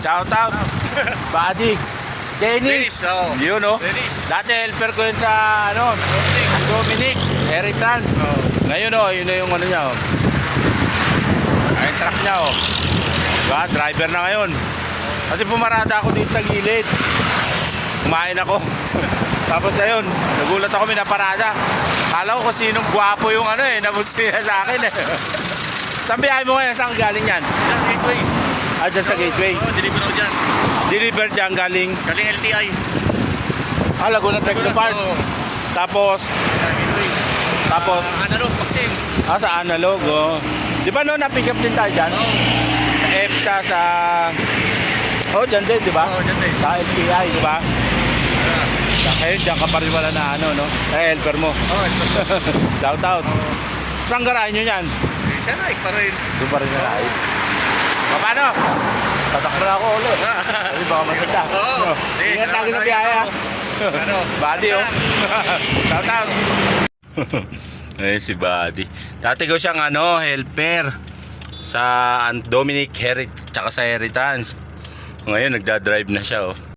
Shout out. Buddy. Dennis. Dennis, oh. Yun, oh. Dennis. Dati helper ko yun sa, ano, Dominic, Heritrans. Oh. Ngayon, oh, yun na yung ano niya, oh. Ay, truck niya, oh. Diba? Driver na ngayon. Kasi pumarada ako dito sa gilid. Kumain ako. Tapos ayun, nagulat ako may naparada. Kala ko kung sinong gwapo yung ano eh, nabustiya sa akin eh. Saan biyahe mo ngayon? Saan galing yan? Dyan, gateway. Ah, dyan sa gateway. Oo, deliver ako dyan. Deliver dyan galing Galing LTI. ah, Laguna Techno Park. Oo. Tapos, gateway. tapos, Ah, analog, vaccine. ah, sa analog, oh. Di ba no, na-pick up din tayo dyan? Oo. Sa EPSA, sa... Oh, dyan din, di ba? Oo, dyan din. Sa LTI, di ba? Ah. Eh, dyan ka pa rin wala na ano, no? Eh, helper mo. Oo, ito. Shout out. Saan garahe nyo yan? Eh, Siya na, pa rin. Doon pa rin garahe. Paano? Tatakbo na ako ulit. Ay, baka matanda. Oo. Ingat salamat, biyahe, ah. Ano? Buddy, oh. Shout out. eh, si Buddy. Dati ko siyang ano, helper sa Dominic Herit, tsaka sa Heritans. Ngayon, nagdadrive na siya, oh.